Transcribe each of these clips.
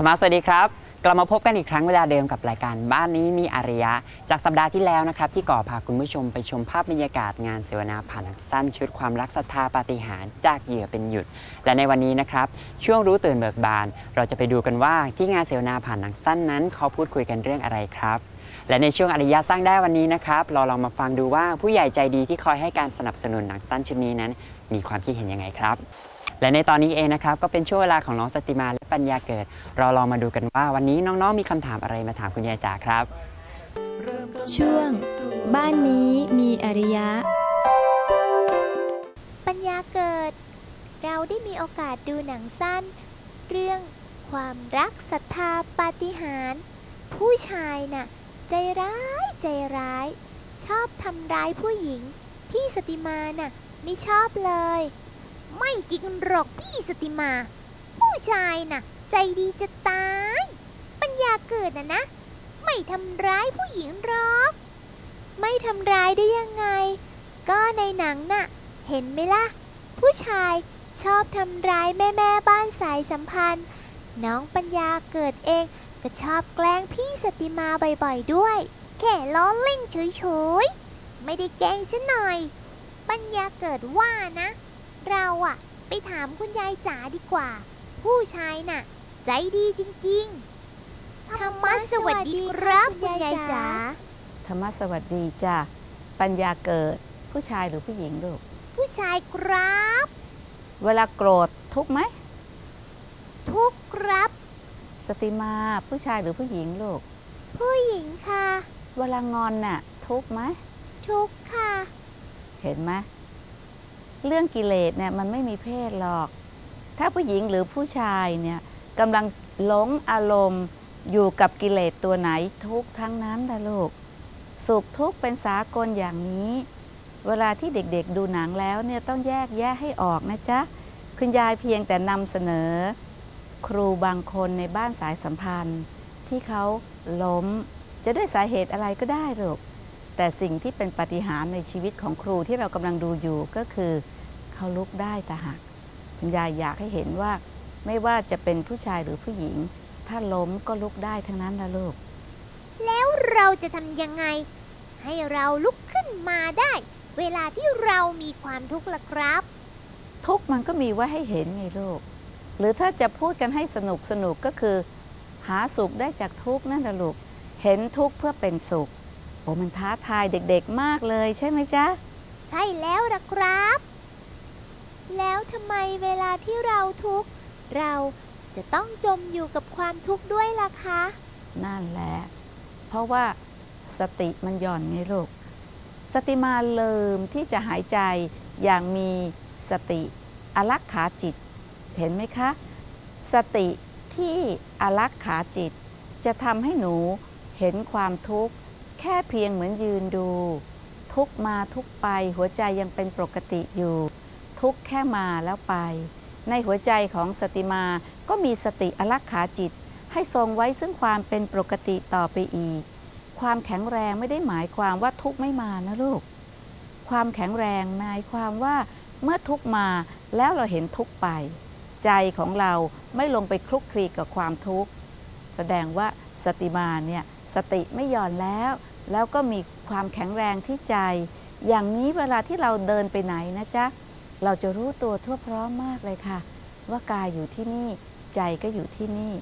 ธรรมะสวัสดีครับ กลับมาพบกันอีกครั้งเวลาเดิมกับรายการบ้านนี้มีอารยะ จากสัปดาห์ที่แล้วนะครับ ที่ก่อพาคุณผู้ชมไปชมภาพบรรยากาศงานเสวนาผ่านหนังสั้นชุดความรักศรัทธาปาฏิหาริย์จากเหยื่อเป็นหยุด และในวันนี้นะครับ ช่วงรู้ตื่นเบิกบาน เราจะไปดูกันว่าที่งานเสวนาผ่านหนังสั้นนั้น เขาพูดคุยกันเรื่องอะไรครับและในช่วงอริยะสร้างได้วันนี้นะครับ เราลองมาฟังดูว่าผู้ใหญ่ใจดีที่คอยให้การสนับสนุนหนังสั้นชุดนี้นั้น มีความคิดเห็นยังไงครับ และในตอนนี้เองนะครับก็เป็นช่วงเวลาของน้องสติมาและปัญญาเกิด เราลองมาดูกันว่าวันนี้น้องๆ มีคำถามอะไรมาถามคุณยายจ๋าครับ ช่วง บ้านนี้มีอริยะ ปัญญาเกิด เราได้มีโอกาสดูหนังสั้น เรื่องความรักศรัทธาปาฏิหาริย์ผู้ชายน่ะ ใจร้ายใจร้าย ชอบทำร้ายผู้หญิง พี่สติมาน่ะ ไม่ชอบเลย ไม่จริงหรอกพี่สติมา ผู้ชายน่ะ ใจดีจะตาย ปัญญาเกิดน่ะนะ ไม่ทำร้ายผู้หญิงหรอก ไม่ทำร้ายได้ยังไง ก็ในหนังน่ะ เห็นไหมล่ะ ผู้ชายชอบทำร้ายแม่แม่บ้านสายสัมพันธ์ น้องปัญญาเกิดเองก็ชอบแกล้งพี่สติมาบ่อยๆด้วย แค่ล้อเล่นเฉยๆ ไม่ได้แกล้งฉันหน่อย ปัญญาเกิดว่านะ เราอะไปถามคุณยายจ๋าดีกว่า ผู้ชายน่ะ ใจดีจริงๆ ธรรมะสวัสดีครับคุณยายจ๋า ธรรมะสวัสดีจ้ะ ปัญญาเกิดผู้ชายหรือผู้หญิงลูก ผู้ชายครับ เวลาโกรธทุกข์ไหม ทุกข์ครับ สติมาผู้ชายหรือผู้หญิงลูก ผู้หญิงค่ะ เวลางอนน่ะ ทุกข์ไหม ทุกข์ค่ะ เห็นไหม เรื่องกิเลสเนี่ยมันไม่มีเพศหรอก ถ้าผู้หญิงหรือผู้ชายเนี่ยกำลังหลงอารมณ์อยู่กับกิเลสตัวไหนทุกข์ทั้งนั้นนะลูก สุขทุกข์เป็นสากลอย่างนี้ เวลาที่เด็กๆดูหนังแล้วเนี่ยต้องแยกแยะให้ออกนะจ๊ะ คุณยายเพียงแต่นำเสนอ ครูบางคนในบ้านสายสัมพันธ์ ที่เขาล้มจะด้วยสาเหตุอะไรก็ได้หรอก แต่สิ่งที่เป็นปาฏิหาริย์ในชีวิตของครูที่เรากำลังดูอยู่ก็คือเขาลุกได้แต่หากคุณยายอยากให้เห็นว่า ไม่ว่าจะเป็นผู้ชายหรือผู้หญิง ถ้าล้มก็ลุกได้ทั้งนั้นนะลูก แล้วเราจะทำยังไง ให้เราลุกขึ้นมาได้ เวลาที่เรามีความทุกข์ล่ะครับ ทุกข์มันก็มีไว้ให้เห็นไงลูก หรือถ้าจะพูดกันให้สนุกสนุกก็คือ หาสุขได้จากทุกข์นั่นแหละลูก เห็นทุกข์เพื่อเป็นสุขโอ้มันท้าทายเด็กๆมากเลยใช่ไหมจ๊ะ ใช่แล้วล่ะครับ แล้วทำไมเวลาที่เราทุกข์เราจะต้องจมอยู่กับความทุกข์ด้วยล่ะคะ นั่นแหละ เพราะว่าสติมันหย่อนไงลูก สติมาลืมที่จะหายใจอย่างมีสติอลักขาจิต เห็นไหมคะ สติที่อลักขาจิต จะทำให้หนูเห็นความทุกข์ แค่เพียงเหมือนยืนดู ทุกมาทุกไปหัวใจยังเป็นปกติอยู่ ทุกแค่มาแล้วไป ในหัวใจของสติมาก็มีสติอลักขาจิต ให้ทรงไว้ซึ่งความเป็นปกติต่อไปอีก ความแข็งแรงไม่ได้หมายความว่าทุกไม่มานะลูก ความแข็งแรงหมายความว่าเมื่อทุกมาแล้วเราเห็นทุกไป ใจของเราไม่ลงไปคลุกคลีกับความทุกข์ แสดงว่าสติมาเนี่ย สติไม่หย่อนแล้ว แล้วก็มีความแข็งแรงที่ใจ อย่างนี้เวลาที่เราเดินไปไหนนะจ๊ะ เราจะรู้ตัวทั่วพร้อมมากเลยค่ะ ว่ากายอยู่ที่นี่ใจก็อยู่ที่นี่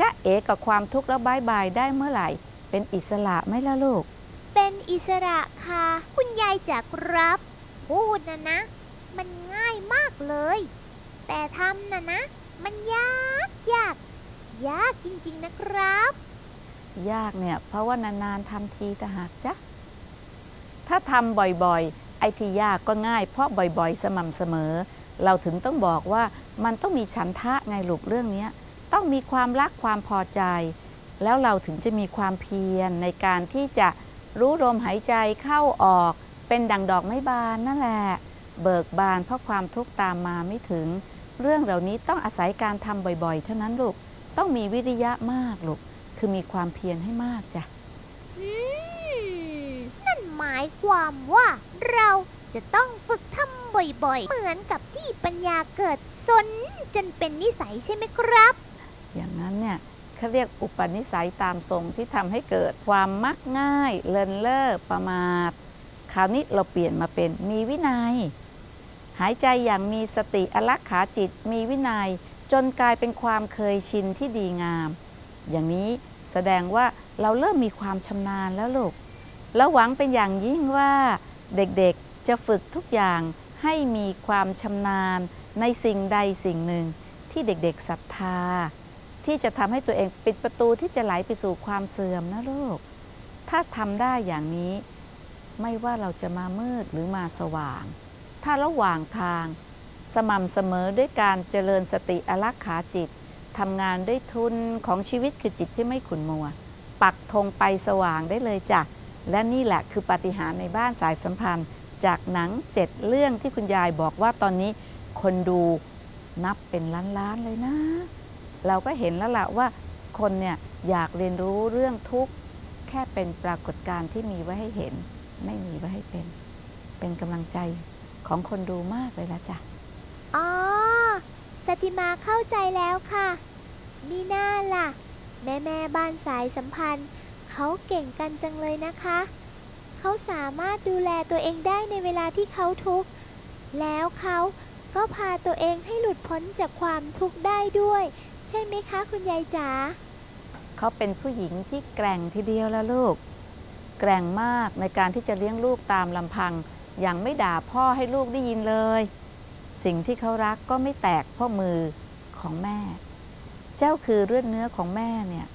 จ๊ะเอกับความทุกข์แล้วบายบายได้เมื่อไหร่ เป็นอิสระไหมล่ะลูก เป็นอิสระค่ะ คุณยายจากรับ พูดนะนะ มันง่ายมากเลย แต่ทำนะนะ มันยากยาก ยากจริงๆนะครับ ยากเนี่ย เพราะว่านานๆทำทีแต่หากจ๊ะถ้าทำบ่อยๆ ไอ้ที่ยากก็ง่าย เพราะบ่อยๆ สม่ำเสมอ เราถึงต้องบอกว่ามันต้องมีฉันทะไงลูกเรื่องนี้ต้องมีความรักความพอใจ แล้วเราถึงจะมีความเพียรในการที่จะรู้ลมหายใจเข้าออก เป็นดังดอกไม้บานนั่นแหละ เบิกบานเพราะความทุกข์ตามมาไม่ถึง เรื่องเหล่านี้ต้องอาศัยการทำบ่อยๆ เท่านั้นลูกต้องมีวิริยะมากลูก คือมีความเพียรให้มากจ้ะอืมนั่นหมายความว่าเราจะต้องฝึกทำบ่อยๆ เหมือนกับที่ปัญญาเกิดสนจนเป็นนิสัยใช่ไหมครับ อย่างนั้นเนี่ยเขาเรียกอุปนิสัยตามทรงที่ทำให้เกิดความมักง่าย เลินเล่อประมาท คราวนี้เราเปลี่ยนมาเป็นมีวินัย หายใจอย่างมีสติอลักขาจิตมีวินัย จนกลายเป็นความเคยชินที่ดีงาม อย่างนี้ แสดงว่าเราเริ่มมีความชำนาญแล้วลูกแล้วหวังเป็นอย่างยิ่งว่าเด็กๆจะฝึกทุกอย่างให้มีความชำนาญในสิ่งใดสิ่งหนึ่ง ที่เด็กๆศรัทธา ที่จะทำให้ตัวเองปิดประตูที่จะไหลไปสู่ความเสื่อมนะลูก ถ้าทำได้อย่างนี้ ไม่ว่าเราจะมามืดหรือมาสว่าง ถ้าระหว่างทาง สม่ำเสมอด้วยการเจริญสติอลักขาจิต ทำงานด้วยทุนของชีวิตคือจิตที่ไม่ขุนมัว ปักธงไปสว่างได้เลยจ้ะ และนี่แหละคือปาฏิหาริย์ในบ้านสายสัมพันธ์ จากหนังเจ็ดเรื่องที่คุณยายบอกว่าตอนนี้คนดูนับเป็นล้านๆเลยนะ เราก็เห็นแล้วล่ะว่าคนเนี่ยอยากเรียนรู้เรื่องทุกข์แค่เป็นปรากฏการณ์ที่มีไว้ให้เห็น ไม่มีไว้ให้เป็น เป็นกำลังใจของคนดูมากเลยละจ้ะ ติมาเข้าใจแล้วค่ะ มีหน้าล่ะ แม่แม่บ้านสายสัมพันธ์ เขาเก่งกันจังเลยนะคะ เขาสามารถดูแลตัวเองได้ในเวลาที่เขาทุกข์ แล้วเขาก็พาตัวเองให้หลุดพ้นจากความทุกข์ได้ด้วย ใช่ไหมคะ คุณยายจ๋าเขาเป็นผู้หญิงที่แกร่งทีเดียวแล้วลูก แกร่งมากในการที่จะเลี้ยงลูกตามลำพัง อย่างไม่ด่าพ่อให้ลูกได้ยินเลย สิ่งที่เขารักก็ไม่แตกเพ่อมือของแม่ เจ้าคือเลือดเนื้อของแม่เนี่ย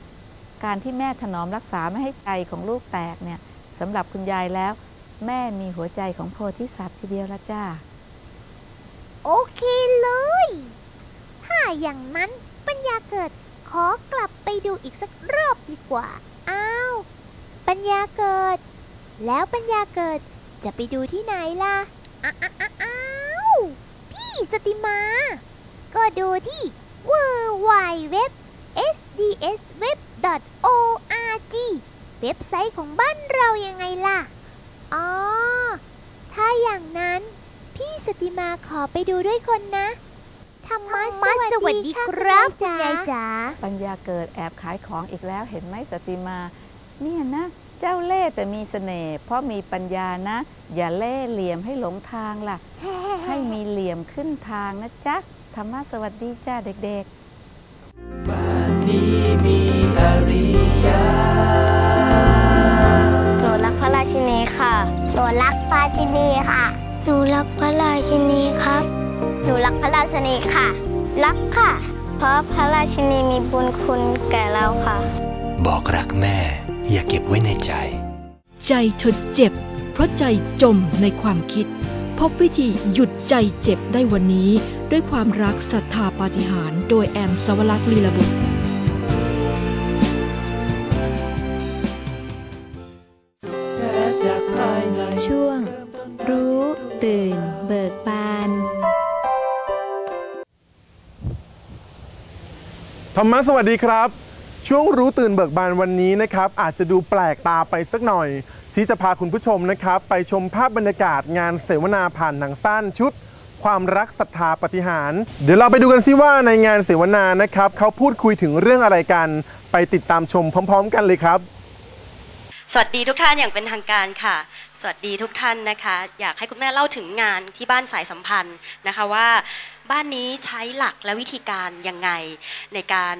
การที่แม่ถนอมรักษาไม่ให้ใจของลูกแตกเนี่ยสำหรับคุณยายแล้ว แม่มีหัวใจของโพธิสัตว์ทีเดียวละจ้า โอเคเลย ถ้าอย่างนั้นปัญญาเกิดขอกลับไปดูอีกสักรอบดีกว่า อ้าว ปัญญาเกิด แล้วปัญญาเกิดจะไปดูที่ไหนล่ะอ้าอ้าอ้าอ้าวพี่ สติมา ก็ดูที่ w w w s d s w e b o r g เว็บไซต์ของบ้านเรายังไงล่ะ อ๋อ ถ้าอย่างนั้น พี่สติมาขอไปดูด้วยคนนะ ธรรมะสวัสดีครับคุณยายจ๋า ปัญญาเกิดแอบขายของอีกแล้วเห็นไหมสติมา เนี่ยนะ เจ้าเล่ห์แต่มีเสน่ห์เพราะมีปัญญานะ อย่าเล่ห์เหลี่ยมให้หลงทางล่ะ ให้มีเหลี่ยมขึ้นทางนะจ๊ะ ธรรมะสวัสดีจ้าเด็กๆบ้านนี้มีอาริยะหนูรักพระราชินีค่ะหนูรักปาจินีค่ะ หนูรักพระราชินีครับ หนูรักพระราชนีค่ะ รักค่ะ เพราะพระราชินีมีบุญคุณแก่เราค่ะ บอกรักแม่ อย่าเก็บไว้ในใจ ใจเธอเจ็บ เพราะใจจมในความคิด พบวิธีหยุดใจเจ็บได้วันนี้ ด้วยความรักศรัทธาปาฏิหาริย์โดยแอมสวรักษ์ลีลาบุตรแพ้จากภายในช่วง รู้ ตื่น เบิกบาน ธรรมะสวัสดีครับ ช่วงรู้ตื่นเบิกบานวันนี้นะครับอาจจะดูแปลกตาไปสักหน่อย ที่จะพาคุณผู้ชมนะครับ ไปชมภาพบรรยากาศงานเสวนาผ่านหนังสั้นชุด ความรักศรัทธาปฏิหาร เดี๋ยวเราไปดูกันซิว่าในงานเสวนานะครับเขาพูดคุยถึงเรื่องอะไรกัน ไปติดตามชมพร้อม ๆ กันเลยครับ สวัสดีทุกท่านอย่างเป็นทางการค่ะ สวัสดีทุกท่านนะคะ อยากให้คุณแม่เล่าถึงงานที่บ้านสายสัมพันธ์นะคะว่า บ้านนี้ใช้หลักและวิธีการยังไงในการ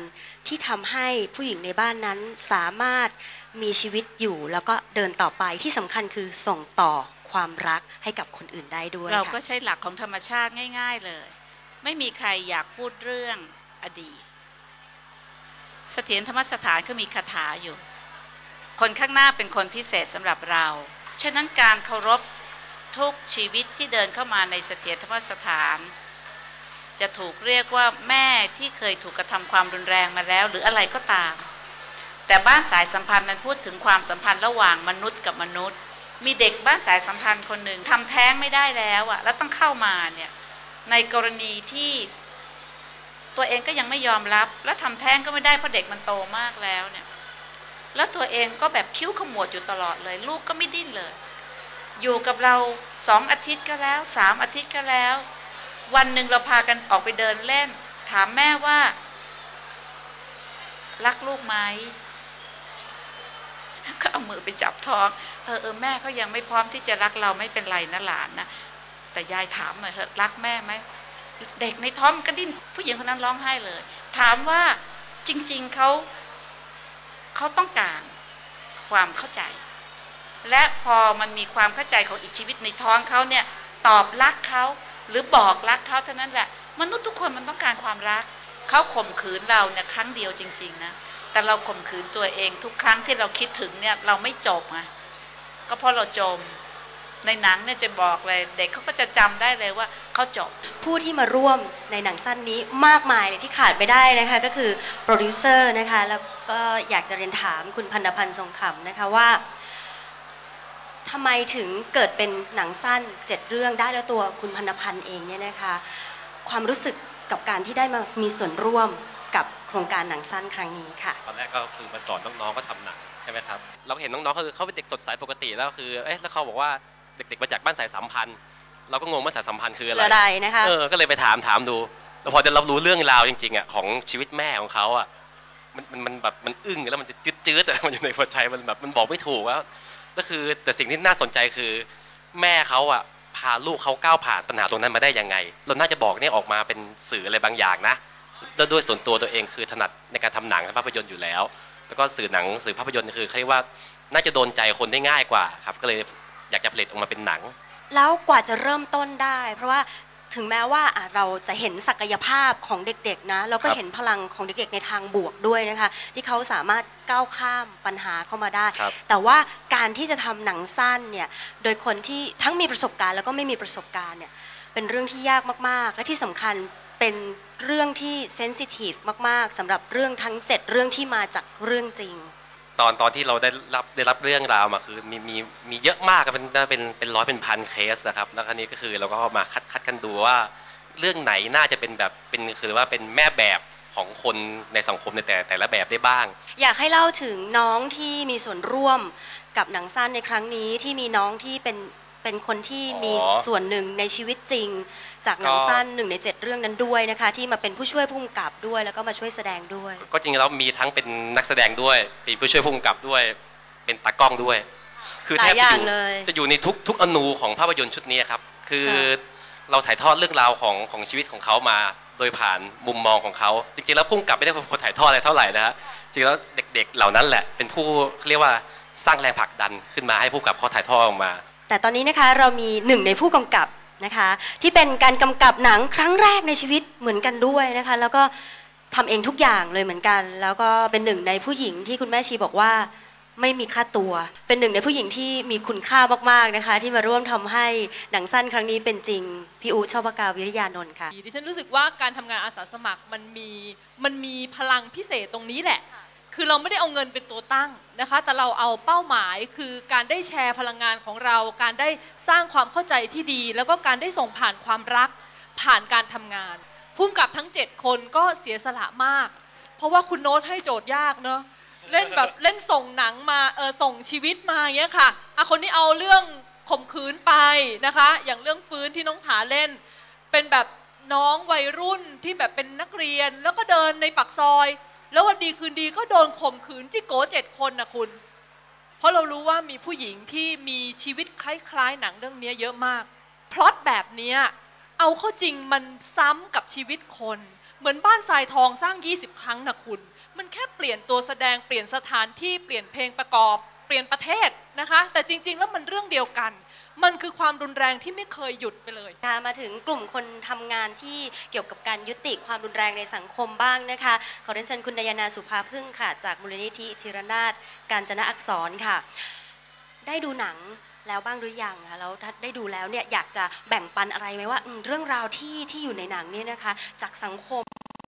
ที่ทำให้ผู้หญิงในบ้านนั้นสามารถมีชีวิตอยู่แล้วก็เดินต่อไปที่สำคัญคือส่งต่อความรักให้กับคนอื่นได้ด้วยเราค่ะก็ใช้หลักของธรรมชาติง่าย ๆเลย ไม่มีใครอยากพูดเรื่องอดีตเสถียรธรรมสถานก็มีคาถาอยู่ คนข้างหน้าเป็นคนพิเศษสำหรับเรา ฉะนั้นการเคารพทุกชีวิตที่เดินเข้ามาในเสถียรธรรมสถาน จะถูกเรียกว่าแม่ที่เคยถูกกระทำความรุนแรงมาแล้ว หรืออะไรก็ตาม แต่บ้านสายสัมพันธ์มันพูดถึงความสัมพันธ์ระหว่างมนุษย์กับมนุษย์ มีเด็กบ้านสายสัมพันธ์คนหนึ่งทำแท้งไม่ได้แล้วอะแล้วต้องเข้ามาเนี่ยในกรณีที่ตัวเองก็ยังไม่ยอมรับ แล้วทำแท้งก็ไม่ได้เพราะเด็กมันโตมากแล้วเนี่ยแล้วตัวเองก็แบบคิ้วขมวดอยู่ตลอดเลย ลูกก็ไม่ดิ้นเลย อยู่กับเราสองอาทิตย์ก็แล้วสามอาทิตย์ก็แล้ว วันหนึ่งเราพากันออกไปเดินเล่น ถามแม่ว่า รักลูกไหมก็เอามือไปจับท้องเออเออแม่เขายังไม่พร้อมที่จะรักเราไม่เป็นไรนะหลานนะแต่ยายถามหน่อยเถอะรักแม่ไหมเด็กในท้องก็ดิ้นผู้หญิงคนนั้นร้องไห้เลย ถามว่าจริง ๆเขาเขาต้องการความเข้าใจ และพอมันมีความเข้าใจของอีกชีวิตในท้องเขาเนี่ยตอบรักเขา หรือบอกรักเขาเท่านั้นแหละ มนุษย์ทุกคนมันต้องการความรัก เขาข่มขืนเราเนี่ยครั้งเดียวจริง ๆ นะ แต่เราข่มขืนตัวเองทุกครั้งที่เราคิดถึงเนี่ยเราไม่จบไงก็เพราะเราจมในหนังเนี่ยจะบอกเลยเด็กเขาก็จะจำได้เลยว่าเขาจบ ผู้ที่มาร่วมในหนังสั้นนี้มากมายเลยที่ขาดไม่ได้นะคะก็คือโปรดิวเซอร์นะคะแล้วก็อยากจะเรียนถามคุณพันธพันธ์ทรงคำนะคะว่า ทำไมถึงเกิดเป็นหนังสั้นเจ็ดเรื่องได้แล้วตัวคุณพันธพันธ์เองเนี่ยนะคะ ความรู้สึกกับการที่ได้มามีส่วนร่วมกับโครงการหนังสั้นครั้งนี้ค่ะ ตอนแรกก็คือมาสอนน้องๆก็ทำหนังใช่ไหมครับ เราเห็นน้องๆก็คือเขาเป็นเด็กสดใสปกติแล้วคือเอ๊ะแล้วเขาบอกว่าเด็กๆมาจากบ้านสายสัมพันธ์ เราก็งงว่าสายสัมพันธ์คืออะไรคืออะไรนะคะเออก็เลยไปถามถามดูแล้วพอจะรับรู้เรื่องราวจริงๆอะของชีวิตแม่ของเขาอะมันมันมันแบบมันอึ้งแล้วมันจะจืดๆแต่มันอยู่ในหัวใจมันแบบมันบอกไม่ถูกแล้ว ก็คือแต่สิ่งที่น่าสนใจคือแม่เขาอะพาลูกเขาก้าวผ่านปัญหาตรงนั้นมาได้ยังไง เราน่าจะบอกเนี่ยออกมาเป็นสื่ออะไรบางอย่างนะแล้วด้วยส่วนตัวตัวเองคือถนัดในการทำหนังภาพยนตร์อยู่แล้ว แล้วก็สื่อหนังสื่อภาพยนตร์คือเขาเรียกว่าน่าจะโดนใจคนได้ง่ายกว่าครับ ก็เลยอยากจะผลิตออกมาเป็นหนัง แล้วกว่าจะเริ่มต้นได้ เพราะว่า ถึงแม้ว่าอะเราจะเห็นศักยภาพของเด็กๆนะแล้วก็ครับเห็นพลังของเด็กๆในทางบวกด้วยนะคะที่เขาสามารถก้าวข้ามปัญหาเข้ามาได้ครับแต่ว่าการที่จะทำหนังสั้นเนี่ยโดยคนที่ทั้งมีประสบการณ์แล้วก็ไม่มีประสบการณ์เนี่ยเป็นเรื่องที่ยากมากๆ และที่สำคัญเป็นเรื่องที่เซนซิทีฟมากๆสำหรับเรื่องทั้ง 7 เรื่องที่มาจากเรื่องจริง ตอนตอนที่เราได้รับได้รับเรื่องราวมาคือมีมีมีเยอะมากเป็นเป็นเป็นร้อยเป็นพันเคสนะครับ แล้วคราวนี้ก็คือเราก็มาคัดคัดกันดูว่าเรื่องไหนน่าจะเป็นแบบเป็นคือว่าเป็นแม่แบบของคนในสังคมในแต่แต่ละแบบได้บ้าง อยากให้เล่าถึงน้องที่มีส่วนร่วมกับหนังสั้นในครั้งนี้ที่มีน้องที่เป็น เป็นคนที่มีอ๋อ ส่วนหนึ่งในชีวิตจริง จากหนังก็สั้นหนึ่งในเจ็ดเรื่องนั้นด้วยนะคะ ที่มาเป็นผู้ช่วยผู้กำกับด้วย แล้วก็มาช่วยแสดงด้วย ก็จริงๆแล้วมีทั้งเป็นนักแสดงด้วยเป็นผู้ช่วยผู้กำกับด้วย เป็นตากล้องด้วย คือแทบหลายอย่าจะองยู่เลยจะอยู่ในทุกทุกอนูของภาพยนตร์ชุดนี้ครับ คือค่ะ เราถ่ายทอดเรื่องราวของของชีวิตของเขามา โดยผ่านมุมมองของเขาจริงๆแล้วผู้กำกับไม่ได้เป็นคนถ่ายทอดอะไรเท่าไหร่นะฮะจริงๆแล้วเด็กๆเหล่านั้นแหละเป็นผู้เขาเรียกว่าสร้างแรงผลักดันขึ้นมาให้ผู้กำกับเขาถ่ายทอดออกมา แต่ตอนนี้นะคะเรามีหนึ่งในผู้กำกับนะคะที่เป็นการกำกับหนังครั้งแรกในชีวิตเหมือนกันด้วยนะคะแล้วก็ทำเองทุกอย่างเลยเหมือนกัน แล้วก็เป็นหนึ่งในผู้หญิงที่คุณแม่ชีบอกว่าไม่มีค่าตัว เป็นหนึ่งในผู้หญิงที่มีคุณค่ามากๆนะคะ ที่มาร่วมทำให้หนังสั้นครั้งนี้เป็นจริง พี่อูชอบกาวิริยานนท์ค่ะดิฉันรู้สึกว่าการทำงานอาสาสมัครมันมีมันมีพลังพิเศษตรงนี้แหละ คือเราไม่ได้เอาเงินเป็นตัวตั้งนะคะ แต่เราเอาเป้าหมายคือการได้แชร์พลังงานของเรา การได้สร้างความเข้าใจที่ดี แล้วก็การได้ส่งผ่านความรักผ่านการทำงานพุ่มกับทั้ง 7 คนก็เสียสละมาก เพราะว่าคุณโน้ตให้โจทย์ยากเนอะเล่นแบบเล่นส่งหนังมาเออส่งชีวิตมาอย่างเงี้ยค่ะอะคนนี้เอาเรื่องข่มขืนไปนะคะ อย่างเรื่องฟื้นที่น้องถาเล่น เป็นแบบน้องวัยรุ่นที่แบบเป็นนักเรียน แล้วก็เดินในปักซอย แล้ววันดีคืนดีก็โดนข่มขืนจิโกเจ็ดคนนะคุณ เพราะเรารู้ว่ามีผู้หญิงที่มีชีวิตคล้ายๆ หนังเรื่องนี้เยอะมากพล็อตแบบนี้เอาเข้าจริงมันซ้ำกับชีวิตคน เหมือนบ้านทรายทองสร้าง 20 ครั้งนะคุณ มันแค่เปลี่ยนตัวแสดงเปลี่ยนสถานที่เปลี่ยนเพลงประกอบ เปลี่ยนประเทศนะคะ แต่จริง ๆ แล้วมันเรื่องเดียวกัน มันคือความรุนแรงที่ไม่เคยหยุดไปเลย มาถึงกลุ่มคนทำงานที่เกี่ยวกับการยุติความรุนแรงในสังคมบ้างนะคะ ขอเรียนเชิญคุณนายนาสุภาพึ่งค่ะ จากมูลนิธิธีรนาถการจนะอักษรค่ะ ได้ดูหนังแล้วบ้างหรือยังคะแล้วถ้าได้ดูแล้วเนี่ยอยากจะแบ่งปันอะไรไหมว่าอืมเรื่องราวที่ที่อยู่ในหนังเนี่ยนะคะ จากสังคม